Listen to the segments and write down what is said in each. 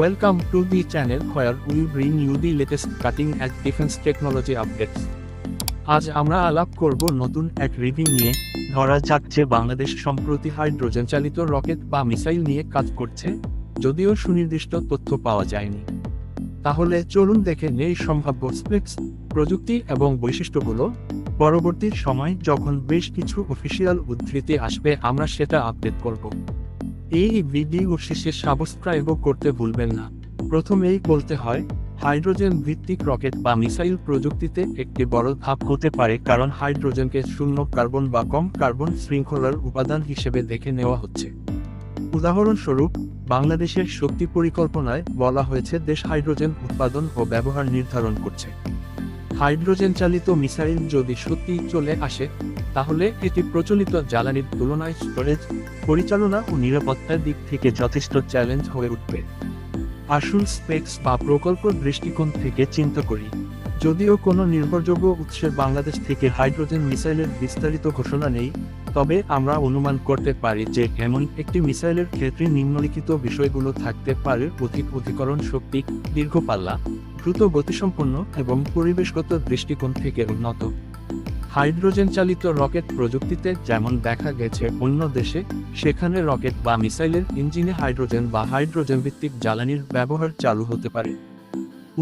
Welcome to the channel where we bring you the latest cutting edge defense technology updates. আজ আমরা আলাপ করব নতুন এক রিভিউ নিয়ে। ধরা যাক যে বাংলাদেশ সম্প্রতি হাইড্রোজেন চালিত রকেট বা মিসাইল নিয়ে কাজ করছে, যদিও সুনির্দিষ্ট তথ্য পাওয়া যায়নি। তাহলে চলুন দেখে নেই সম্ভাব্য স্পেক্স প্রযুক্তি এবং বৈশিষ্ট্যগুলো। পরবর্তী সময় যখন বেশ কিছু অফিসিয়াল উদ্ধৃতি আসবে, আমরা সেটা আপডেট করব। এই ভিডিও শেষে সাবস্ক্রাইবও করতে ভুলবেন না। প্রথমেই বলতে হয়, হাইড্রোজেন ভিত্তিক রকেট বা মিসাইল প্রযুক্তিতে একটি বড় ধাপ হতে পারে কারণ হাইড্রোজেনকে শূন্য কার্বন বা কম কার্বন শৃঙ্খলার উপাদান হিসেবে দেখে নেওয়া হচ্ছে। উদাহরণস্বরূপ, বাংলাদেশের শক্তি পরিকল্পনায় বলা হয়েছে দেশ হাইড্রোজেন উৎপাদন ও ব্যবহার নির্ধারণ করছে। হাইড্রোজেন চালিত মিসাইল যদি সত্যিই চলে আসে তাহলে এটি প্রচলিত জ্বালানির তুলনায় স্টোরেজ পরিচালনা ও নিরাপত্তার দিক থেকে যথেষ্ট চ্যালেঞ্জ হয়ে উঠবে। আসল স্পেক্স বা প্রকল্প দৃষ্টিকোণ থেকে চিন্তা করি। যদিও কোনো নির্ভরযোগ্য উৎসের বাংলাদেশ থেকে হাইড্রোজেন মিসাইলের বিস্তারিত ঘোষণা নেই, তবে আমরা অনুমান করতে পারি যে এমন একটি মিসাইলের ক্ষেত্রে নিম্নলিখিত বিষয়গুলো থাকতে পারে অধিক অধিকরণ শক্তি, দীর্ঘ পাল্লা, দ্রুত গতিসম্পন্ন এবং পরিবেশগত দৃষ্টিকোণ থেকে উন্নত। হাইড্রোজেন চালিত রকেট প্রযুক্তিতে যেমন দেখা গেছে অন্য দেশে, সেখানে রকেট বা মিসাইলের ইঞ্জিনে হাইড্রোজেন বা হাইড্রোজেন ভিত্তিক জ্বালানির ব্যবহার চালু হতে পারে।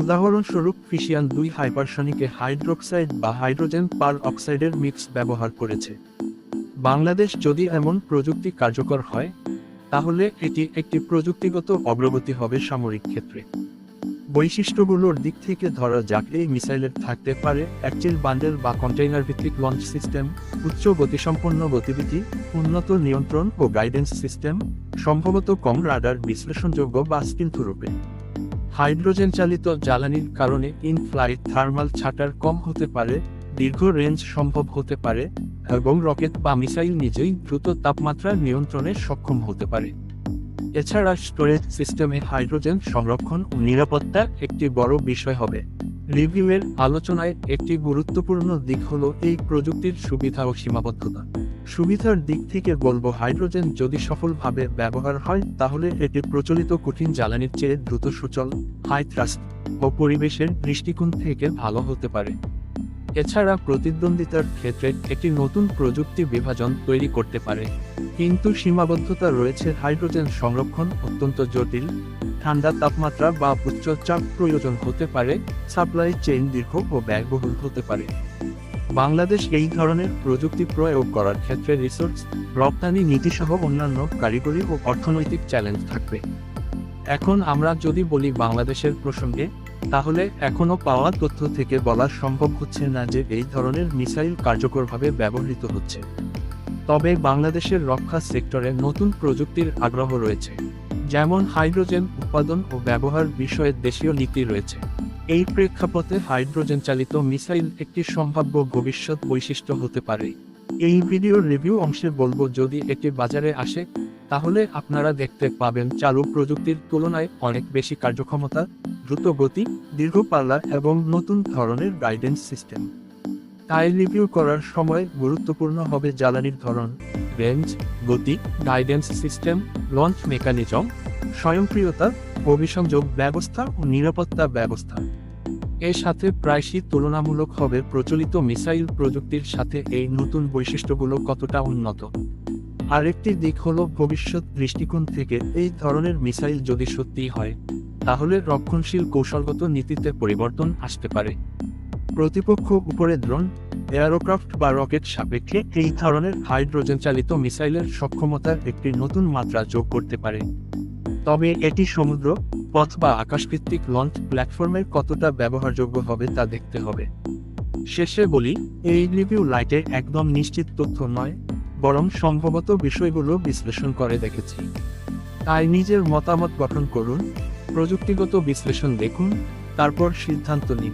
উদাহরণস্বরূপ ফিশিয়ান দুই হাইপারসনিকে হাইড্রোক্সাইড বা হাইড্রোজেন পার অক্সাইডের মিক্স ব্যবহার করেছে। বাংলাদেশ যদি এমন প্রযুক্তি কার্যকর হয়, তাহলে এটি একটি প্রযুক্তিগত অগ্রগতি হবে সামরিক ক্ষেত্রে। বৈশিষ্ট্যগুলোর দিক থেকে ধরা যাক, এই মিসাইলের থাকতে পারে অ্যাকচিল বান্ডেল বা কন্টেইনার ভিত্তিক লঞ্চ সিস্টেম উচ্চ গতিসম্পন্ন গতিবিধি, উন্নত নিয়ন্ত্রণ ও গাইডেন্স সিস্টেম সম্ভবত কম রাডার বিশ্লেষণযোগ্য বা স্কিন্থু রূপে। হাইড্রোজেন চালিত জ্বালানির কারণে ইন ফ্লাইট থার্মাল ছাটার কম হতে পারে, দীর্ঘ রেঞ্জ সম্ভব হতে পারে, এবং রকেট বা মিসাইল নিজেই দ্রুত তাপমাত্রা নিয়ন্ত্রণে সক্ষম হতে পারে। এছাড়া স্টোরেজ সিস্টেমে হাইড্রোজেন সংরক্ষণ ও নিরাপত্তা একটি বড় বিষয় হবে। রিভিউয়ের আলোচনায় একটি গুরুত্বপূর্ণ দিক হল এই প্রযুক্তির সুবিধা ও সীমাবদ্ধতা। সুবিধার দিক থেকে বলব হাইড্রোজেন যদি সফলভাবে ব্যবহার হয়, তাহলে এটি প্রচলিত কঠিন জ্বালানির চেয়ে দ্রুত সুচল হাই থ্রাস্ট ও পরিবেশের দৃষ্টিকোণ থেকে ভালো হতে পারে। এছাড়া প্রতিদ্বন্দ্বিতার ক্ষেত্রে একটি নতুন প্রযুক্তি বিভাজন তৈরি করতে পারে। কিন্তু সীমাবদ্ধতা রয়েছে হাইড্রোজেন সংরক্ষণ অত্যন্ত জটিল। ঠান্ডা তাপমাত্রা বা উচ্চ চাপ প্রয়োজন হতে পারে, সাপ্লাই চেইন দীর্ঘ ও ব্যয়বহুল হতে পারে। বাংলাদেশ এই ধরনের প্রযুক্তি প্রয়োগ করার ক্ষেত্রে রিসোর্স, রপ্তানি নীতিসহ অন্যান্য কারিগরি ও অর্থনৈতিক চ্যালেঞ্জ থাকবে। এখন আমরা যদি বলি বাংলাদেশের প্রসঙ্গে তাহলে এখনও পাওয়া তথ্য থেকে বলা সম্ভব হচ্ছে না যে এই ধরনের মিসাইল কার্যকরভাবে ব্যবহৃত হচ্ছে। তবে বাংলাদেশের রক্ষা সেক্টরে নতুন প্রযুক্তির আগ্রহ রয়েছে, যেমন হাইড্রোজেন উৎপাদন ও ব্যবহার বিষয়ে দেশীয় নীতি রয়েছে। এই প্রেক্ষাপটে হাইড্রোজেন চালিত মিসাইল একটি সম্ভাব্য ভবিষ্যৎ বৈশিষ্ট্য হতে পারে। এই ভিডিওর রিভিউ অংশে বলব, যদি এটি বাজারে আসে তাহলে আপনারা দেখতে পাবেন চালু প্রযুক্তির তুলনায় অনেক বেশি কার্যক্ষমতা, দ্রুত গতি, দীর্ঘ পাল্লা এবং নতুন ধরনের গাইডেন্স সিস্টেম তাই রিভিউ করার সময় গুরুত্বপূর্ণ হবে জ্বালানির ধরন রেঞ্জ গতি গাইডেন্স সিস্টেম লঞ্চ মেকানিজম স্বয়ংক্রিয়তা, অভিসংযোগ ব্যবস্থা ও নিরাপত্তা ব্যবস্থা। এর সাথে প্রায়শই তুলনামূলক হবে প্রচলিত মিসাইল প্রযুক্তির সাথে এই নতুন বৈশিষ্ট্যগুলো কতটা উন্নত। আরেকটি দিক হলো ভবিষ্যৎ দৃষ্টিকোণ থেকে এই ধরনের মিসাইল যদি সত্যি হয়, তাহলে রক্ষণশীল কৌশলগত নীতিতে পরিবর্তন আসতে পারে। প্রতিপক্ষ উপরে ড্রোন এয়ারোক্রাফট বা রকেট সাপেক্ষে এই ধরনের হাইড্রোজেন চালিত মিসাইলের সক্ষমতার একটি নতুন মাত্রা যোগ করতে পারে। তবে এটি সমুদ্র, পথ বা আকাশভিত্তিক লঞ্চ প্ল্যাটফর্মের কতটা ব্যবহারযোগ্য হবে তা দেখতে হবে। শেষে বলি, এই রিভিউ লাইটে একদম নিশ্চিত তথ্য নয়। বরং সম্ভবত বিষয়গুলো বিশ্লেষণ করে দেখেছি। তাই নিজের মতামত গঠন করুন, প্রযুক্তিগত বিশ্লেষণ দেখুন, তারপর সিদ্ধান্ত নিন।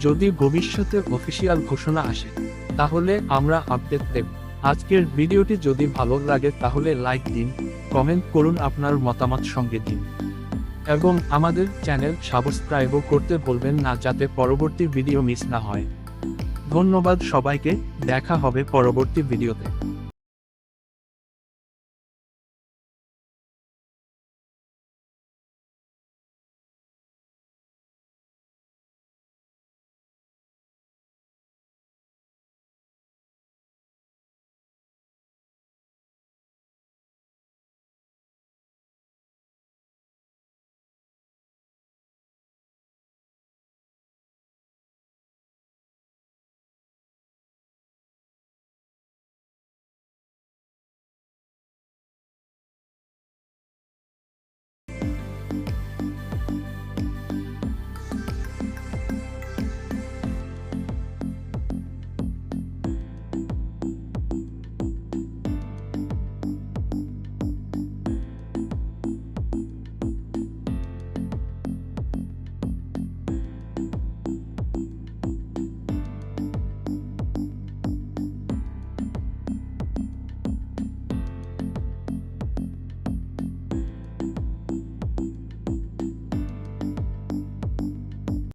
যদি ভবিষ্যতে অফিসিয়াল ঘোষণা আসে, তাহলে আমরা আপডেট দেব। আজকের ভিডিওটি যদি ভালো লাগে তাহলে লাইক দিন, কমেন্ট করুন আপনার মতামত সঙ্গে দিন। এবং আমাদের চ্যানেল সাবস্ক্রাইবও করতে বলবেন না যাতে পরবর্তী ভিডিও মিস না হয়। ধন্যবাদ সবাইকে দেখা হবে পরবর্তী ভিডিওতে।